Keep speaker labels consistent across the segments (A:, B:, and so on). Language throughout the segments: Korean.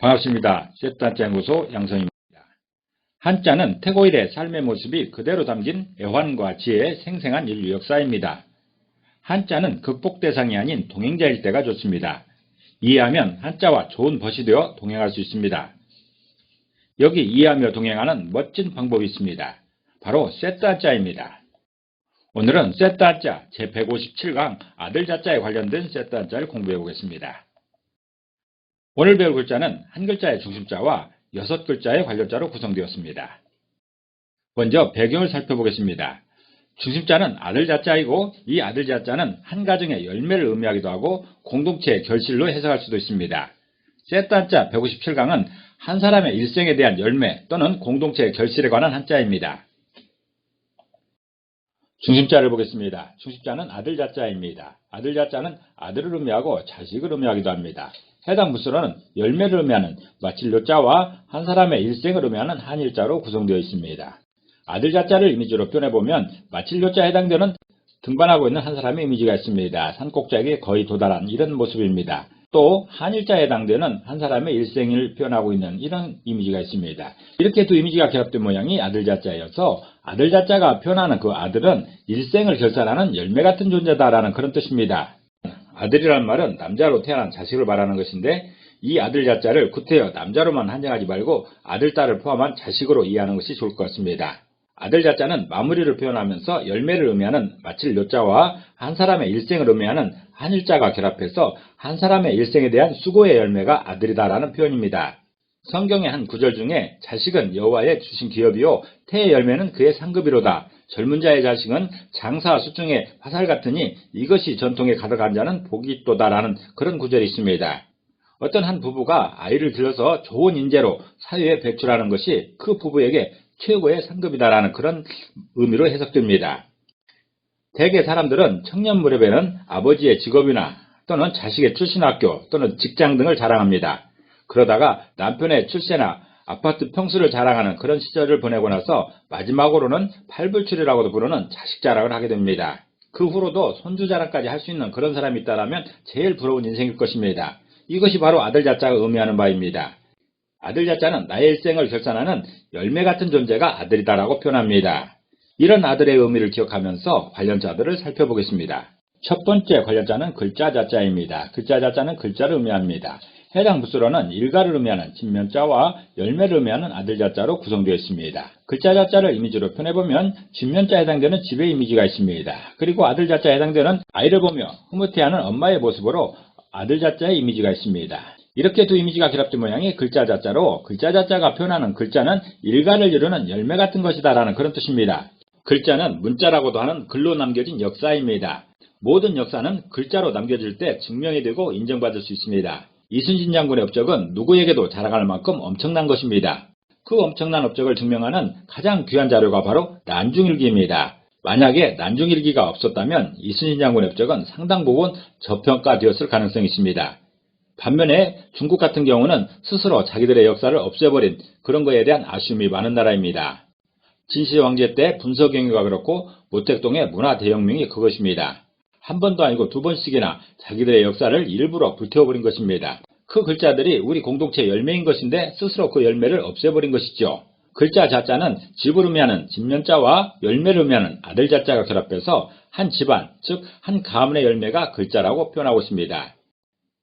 A: 반갑습니다. 셋단자 연구소 양성입니다. 한자는 태고일의 삶의 모습이 그대로 담긴 애환과 지혜의 생생한 인류 역사입니다. 한자는 극복 대상이 아닌 동행자일 때가 좋습니다. 이해하면 한자와 좋은 벗이 되어 동행할 수 있습니다. 여기 이해하며 동행하는 멋진 방법이 있습니다. 바로 세트한자입니다. 오늘은 세트한자 제157강 아들자자에 관련된 세트한자를 공부해 보겠습니다. 오늘 배울 글자는 한 글자의 중심자와 여섯 글자의 관련자로 구성되었습니다. 먼저 배경을 살펴보겠습니다. 중심자는 아들 자자이고 이 아들 자자는 한 가정의 열매를 의미하기도 하고 공동체의 결실로 해석할 수도 있습니다. 세트한자 157강은 한 사람의 일생에 대한 열매 또는 공동체의 결실에 관한 한자입니다. 중심자를 보겠습니다. 중심자는 아들 자자입니다. 아들 자자는 아들을 의미하고 자식을 의미하기도 합니다. 해당 부수로는 열매를 의미하는 마칠료자와 한 사람의 일생을 의미하는 한일자로 구성되어 있습니다. 아들 자자를 이미지로 표현해보면 마칠료자에 해당되는 등반하고 있는 한 사람의 이미지가 있습니다. 산꼭대기에 거의 도달한 이런 모습입니다. 또 한일자에 해당되는 한 사람의 일생을 표현하고 있는 이런 이미지가 있습니다. 이렇게 두 이미지가 결합된 모양이 아들 자자여서 아들 자자가 표현하는 그 아들은 일생을 결산하는 열매 같은 존재다라는 그런 뜻입니다. 아들이란 말은 남자로 태어난 자식을 말하는 것인데 이 아들 자자를 구태여 남자로만 한정하지 말고 아들, 딸을 포함한 자식으로 이해하는 것이 좋을 것 같습니다. 아들 자자는 마무리를 표현하면서 열매를 의미하는 마칠 요자와 한 사람의 일생을 의미하는 한일자가 결합해서 한 사람의 일생에 대한 수고의 열매가 아들이다라는 표현입니다. 성경의 한 구절 중에 자식은 여호와의 주신 기업이요 태의 열매는 그의 상급이로다. 젊은 자의 자식은 장사 수중의 화살 같으니 이것이 전통에 가득한 자는 복이 있도다라는 그런 구절이 있습니다. 어떤 한 부부가 아이를 길러서 좋은 인재로 사회에 배출하는 것이 그 부부에게 최고의 상급이다라는 그런 의미로 해석됩니다. 대개 사람들은 청년 무렵에는 아버지의 직업이나 또는 자식의 출신 학교 또는 직장 등을 자랑합니다. 그러다가 남편의 출세나 아파트 평수를 자랑하는 그런 시절을 보내고 나서 마지막으로는 팔불출이라고도 부르는 자식 자랑을 하게 됩니다. 그 후로도 손주 자랑까지 할 수 있는 그런 사람이 있다면 제일 부러운 인생일 것입니다. 이것이 바로 아들 자자가 의미하는 바입니다. 아들 자자는 나의 일생을 결산하는 열매 같은 존재가 아들이다라고 표현합니다. 이런 아들의 의미를 기억하면서 관련자들을 살펴보겠습니다. 첫 번째 관련자는 글자 자자입니다. 글자 자자는 글자를 의미합니다. 해당 부수로는 일가를 의미하는 진면자와 열매를 의미하는 아들 자자로 구성되어 있습니다. 글자 자자를 이미지로 표현해보면 진면자에 해당되는 집의 이미지가 있습니다. 그리고 아들 자자에 해당되는 아이를 보며 흐뭇해하는 엄마의 모습으로 아들 자자의 이미지가 있습니다. 이렇게 두 이미지가 결합된 모양이 글자 자자로 글자 자자가 표현하는 글자는 일가를 이루는 열매 같은 것이다 라는 그런 뜻입니다. 글자는 문자라고도 하는 글로 남겨진 역사입니다. 모든 역사는 글자로 남겨질 때 증명이 되고 인정받을 수 있습니다. 이순신 장군의 업적은 누구에게도 자랑할 만큼 엄청난 것입니다. 그 엄청난 업적을 증명하는 가장 귀한 자료가 바로 난중일기입니다. 만약에 난중일기가 없었다면 이순신 장군의 업적은 상당 부분 저평가되었을 가능성이 있습니다. 반면에 중국 같은 경우는 스스로 자기들의 역사를 없애버린 그런 것에 대한 아쉬움이 많은 나라입니다. 진시 황제 때 분서경유가 그렇고 모택동의 문화 대혁명이 그것입니다. 한 번도 아니고 두 번씩이나 자기들의 역사를 일부러 불태워버린 것입니다. 그 글자들이 우리 공동체 열매인 것인데 스스로 그 열매를 없애버린 것이죠. 글자 자자는 집을 의미하는 집면자와 열매를 의미하는 아들 자자가 결합해서 한 집안, 즉 한 가문의 열매가 글자라고 표현하고 있습니다.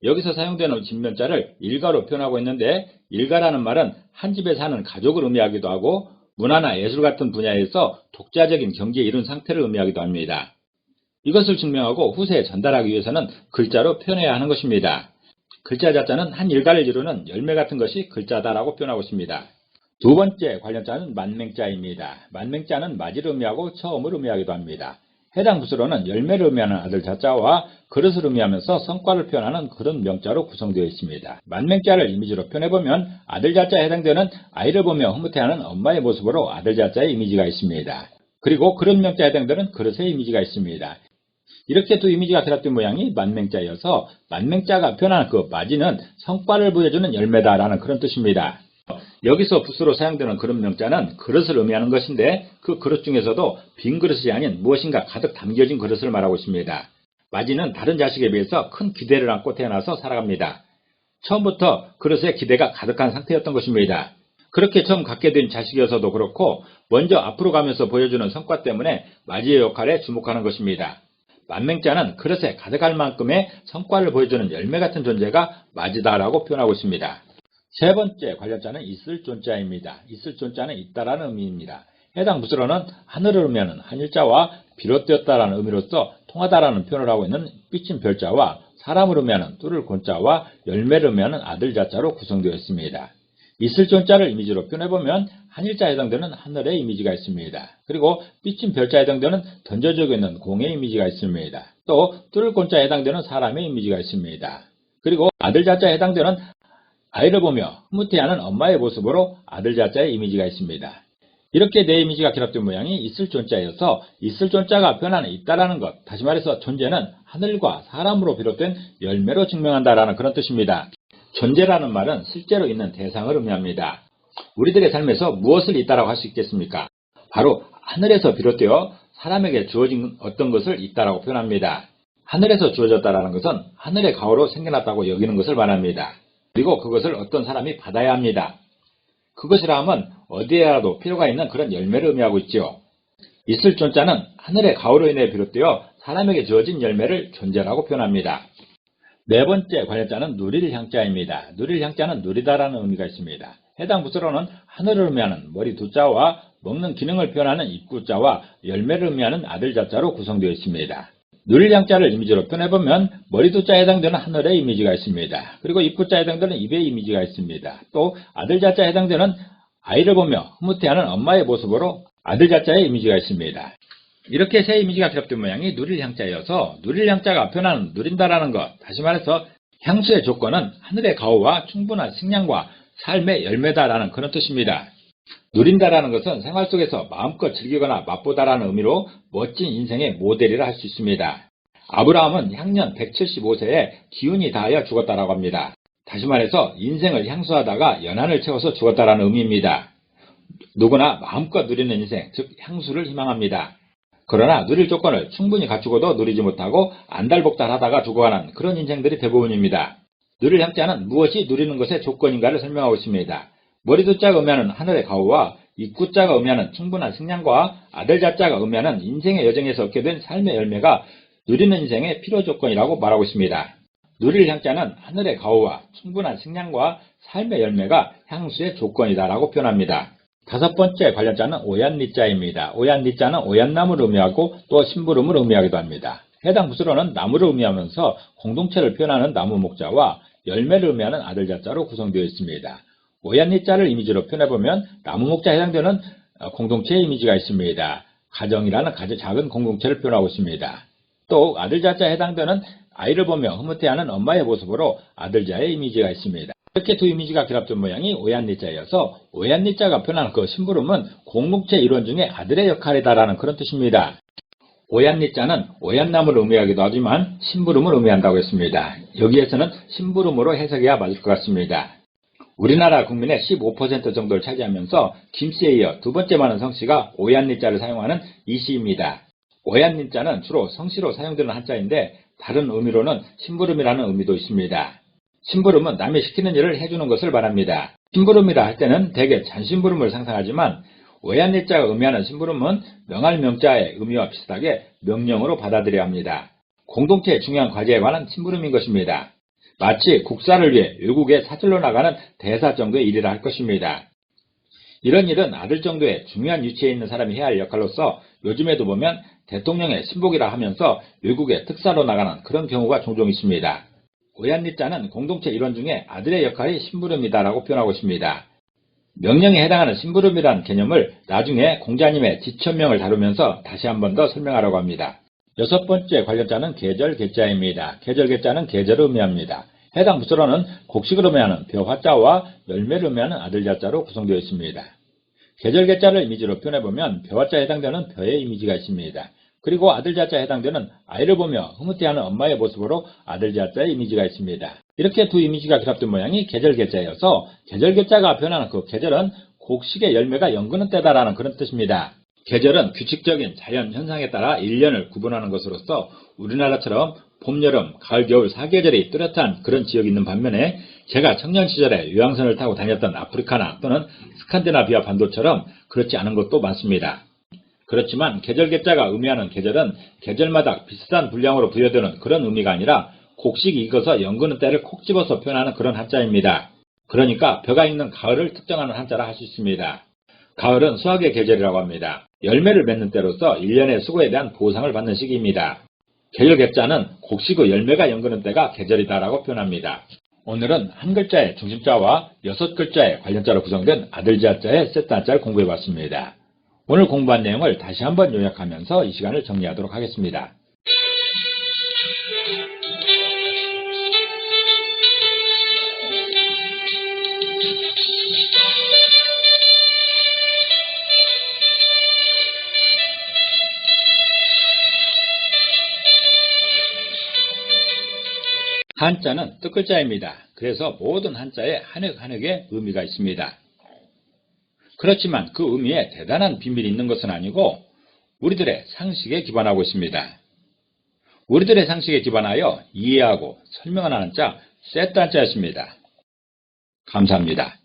A: 여기서 사용되는 집면자를 일가로 표현하고 있는데 일가라는 말은 한 집에 사는 가족을 의미하기도 하고 문화나 예술 같은 분야에서 독자적인 경지에 이른 상태를 의미하기도 합니다. 이것을 증명하고 후세에 전달하기 위해서는 글자로 표현해야 하는 것입니다. 글자 자자는 한 일가를 이루는 열매 같은 것이 글자다라고 표현하고 있습니다. 두 번째 관련자는 만맹자입니다. 만맹자는 맞이를 의미하고 처음을 의미하기도 합니다. 해당 부수로는 열매를 의미하는 아들 자자와 그릇을 의미하면서 성과를 표현하는 그런 명자로 구성되어 있습니다. 만맹자를 이미지로 표현해보면 아들 자자에 해당되는 아이를 보며 흐뭇해하는 엄마의 모습으로 아들 자자의 이미지가 있습니다. 그리고 그런 명자에 해당되는 그릇의 이미지가 있습니다. 이렇게 두 이미지가 결합된 모양이 만맹자여서 만맹자가 표현하는 그 마지는 성과를 보여주는 열매다라는 그런 뜻입니다. 여기서 붓으로 사용되는 그릇 명자는 그릇을 의미하는 것인데 그 그릇 중에서도 빈 그릇이 아닌 무엇인가 가득 담겨진 그릇을 말하고 있습니다. 마지는 다른 자식에 비해서 큰 기대를 안고 태어나서 살아갑니다. 처음부터 그릇에 기대가 가득한 상태였던 것입니다. 그렇게 처음 갖게 된 자식이어서도 그렇고 먼저 앞으로 가면서 보여주는 성과 때문에 맞이의 역할에 주목하는 것입니다. 만맹자는 그릇에 가득할 만큼의 성과를 보여주는 열매 같은 존재가 맞이다라고 표현하고 있습니다. 세 번째 관련자는 있을 존자입니다. 있을 존자는 있다라는 의미입니다. 해당 부수로는 하늘을 의미하는 한일자와 비롯되었다라는 의미로서 통하다라는 표현을 하고 있는 삐친 별자와 사람을 의미하는 뚫을 곤자와 열매를 의미하는 아들 자자로 구성되어 있습니다. 있을 존자를 이미지로 표현해보면 한일자에 해당되는 하늘의 이미지가 있습니다. 그리고 삐친 별자에 해당되는 던져지고 있는 공의 이미지가 있습니다. 또 뚫을 곤자에 해당되는 사람의 이미지가 있습니다. 그리고 아들 자자에 해당되는 아이를 보며 흐뭇해하는 엄마의 모습으로 아들 자자의 이미지가 있습니다. 이렇게 네 이미지가 결합된 모양이 있을 존자여서 있을 존자가 변화는 있다라는 것, 다시 말해서 존재는 하늘과 사람으로 비롯된 열매로 증명한다라는 그런 뜻입니다. 존재라는 말은 실제로 있는 대상을 의미합니다. 우리들의 삶에서 무엇을 있다라고 할 수 있겠습니까? 바로 하늘에서 비롯되어 사람에게 주어진 어떤 것을 있다라고 표현합니다. 하늘에서 주어졌다라는 것은 하늘의 가오로 생겨났다고 여기는 것을 말합니다. 그리고 그것을 어떤 사람이 받아야 합니다. 그것이라 하면 어디에라도 필요가 있는 그런 열매를 의미하고 있지요. 있을 존자는 하늘의 가오로 인해 비롯되어 사람에게 주어진 열매를 존재라고 표현합니다. 네 번째 관련자는 누릴 향자입니다. 누릴 향자는 누리다라는 의미가 있습니다. 해당 부서로는 하늘을 의미하는 머리 두 자와 먹는 기능을 표현하는 입구 자와 열매를 의미하는 아들 자자로 구성되어 있습니다. 누릴 향자를 이미지로 표현해보면 머리 두 자에 해당되는 하늘의 이미지가 있습니다. 그리고 입구 자에 해당되는 입의 이미지가 있습니다. 또 아들 자자에 해당되는 아이를 보며 흐뭇해하는 엄마의 모습으로 아들 자자의 이미지가 있습니다. 이렇게 세 이미지가 결합된 모양이 누릴 향자여서 누릴 향자가 표현하는 누린다라는 것, 다시 말해서 향수의 조건은 하늘의 가호와 충분한 식량과 삶의 열매다라는 그런 뜻입니다. 누린다라는 것은 생활 속에서 마음껏 즐기거나 맛보다라는 의미로 멋진 인생의 모델이라 할 수 있습니다. 아브라함은 향년 175세에 기운이 다하여 죽었다라고 합니다. 다시 말해서 인생을 향수하다가 연한을 채워서 죽었다라는 의미입니다. 누구나 마음껏 누리는 인생, 즉 향수를 희망합니다. 그러나 누릴 조건을 충분히 갖추고도 누리지 못하고 안달복달하다가 죽어가는 그런 인생들이 대부분입니다. 누릴 향자는 무엇이 누리는 것의 조건인가를 설명하고 있습니다. 머리두자가 의미하는 하늘의 가호와 입구자가 의미하는 충분한 식량과 아들자자가 의미하는 인생의 여정에서 얻게 된 삶의 열매가 누리는 인생의 필요 조건이라고 말하고 있습니다. 누릴 향자는 하늘의 가호와 충분한 식량과 삶의 열매가 향수의 조건이다라고 표현합니다. 다섯 번째 관련자는 오얀니자입니다. 오얀니자는 오얀나무를 의미하고 또 심부름을 의미하기도 합니다. 해당 부수로는 나무를 의미하면서 공동체를 표현하는 나무 목자와 열매를 의미하는 아들 자자로 구성되어 있습니다. 오얀니자를 이미지로 표현해보면 나무 목자에 해당되는 공동체의 이미지가 있습니다. 가정이라는 가장 작은 공동체를 표현하고 있습니다. 또 아들 자자에 해당되는 아이를 보며 흐뭇해하는 엄마의 모습으로 아들자의 이미지가 있습니다. 이렇게 두 이미지가 결합된 모양이 오얀니자여서 오얀니자가 표현하는 그 심부름은 공동체 이론 중에 아들의 역할이다라는 그런 뜻입니다. 오얀니자는 오얀나무를 의미하기도 하지만 심부름을 의미한다고 했습니다. 여기에서는 심부름으로 해석해야 맞을 것 같습니다. 우리나라 국민의 15% 정도를 차지하면서 김씨에 이어 두 번째 많은 성씨가 오얀니자를 사용하는 이씨입니다. 오얀니자는 주로 성씨로 사용되는 한자인데 다른 의미로는 심부름이라는 의미도 있습니다. 심부름은 남이 시키는 일을 해주는 것을 말합니다. 심부름이라 할 때는 대개 잔심부름을 상상하지만 오얀니자가 의미하는 심부름은 명할 명자의 의미와 비슷하게 명령으로 받아들여야 합니다. 공동체의 중요한 과제에 관한 심부름인 것입니다. 마치 국사를 위해 외국에 사절로 나가는 대사 정도의 일이라 할 것입니다. 이런 일은 아들 정도의 중요한 위치에 있는 사람이 해야 할 역할로서 요즘에도 보면 대통령의 신복이라 하면서 외국에 특사로 나가는 그런 경우가 종종 있습니다. 오얀니자는 공동체 일원 중에 아들의 역할이 심부름이다라고 표현하고 있습니다. 명령에 해당하는 심부름이라는 개념을 나중에 공자님의 지천명을 다루면서 다시 한 번 더 설명하려고 합니다. 여섯 번째 관련자는 계절 계자입니다. 계절 계자는 계절을 의미합니다. 해당 부서로는 곡식을 의미하는 벼화자와 열매를 의미하는 아들자자로 구성되어 있습니다. 계절 계자를 이미지로 표현해보면 벼화자에 해당되는 벼의 이미지가 있습니다. 그리고 아들 자자에 해당되는 아이를 보며 흐뭇해하는 엄마의 모습으로 아들 자자의 이미지가 있습니다. 이렇게 두 이미지가 결합된 모양이 계절계자여서 계절계자가 표현하는 그 계절은 곡식의 열매가 연근는 때다라는 그런 뜻입니다. 계절은 규칙적인 자연 현상에 따라 1년을 구분하는 것으로서 우리나라처럼 봄, 여름, 가을, 겨울 4계절이 뚜렷한 그런 지역이 있는 반면에 제가 청년 시절에 유황선을 타고 다녔던 아프리카나 또는 스칸디나비아 반도처럼 그렇지 않은 곳도 많습니다. 그렇지만 계절 개자가 의미하는 계절은 계절마다 비슷한 분량으로 부여되는 그런 의미가 아니라 곡식이 익어서 연그는 때를 콕 집어서 표현하는 그런 한자입니다. 그러니까 벼가 있는 가을을 특정하는 한자라 할 수 있습니다. 가을은 수학의 계절이라고 합니다. 열매를 맺는 때로서 1년의 수고에 대한 보상을 받는 시기입니다. 계절 개자는 곡식의 열매가 연그는 때가 계절이다라고 표현합니다. 오늘은 한 글자의 중심자와 여섯 글자의 관련자로 구성된 아들자자의 세트 한자를 공부해봤습니다. 오늘 공부한 내용을 다시 한번 요약하면서 이 시간을 정리하도록 하겠습니다. 한자는 뜻글자입니다. 그래서 모든 한자에 한획 한획의 의미가 있습니다. 그렇지만 그 의미에 대단한 비밀이 있는 것은 아니고 우리들의 상식에 기반하고 있습니다. 우리들의 상식에 기반하여 이해하고 설명하는 한자 세트 한자였습니다. 감사합니다.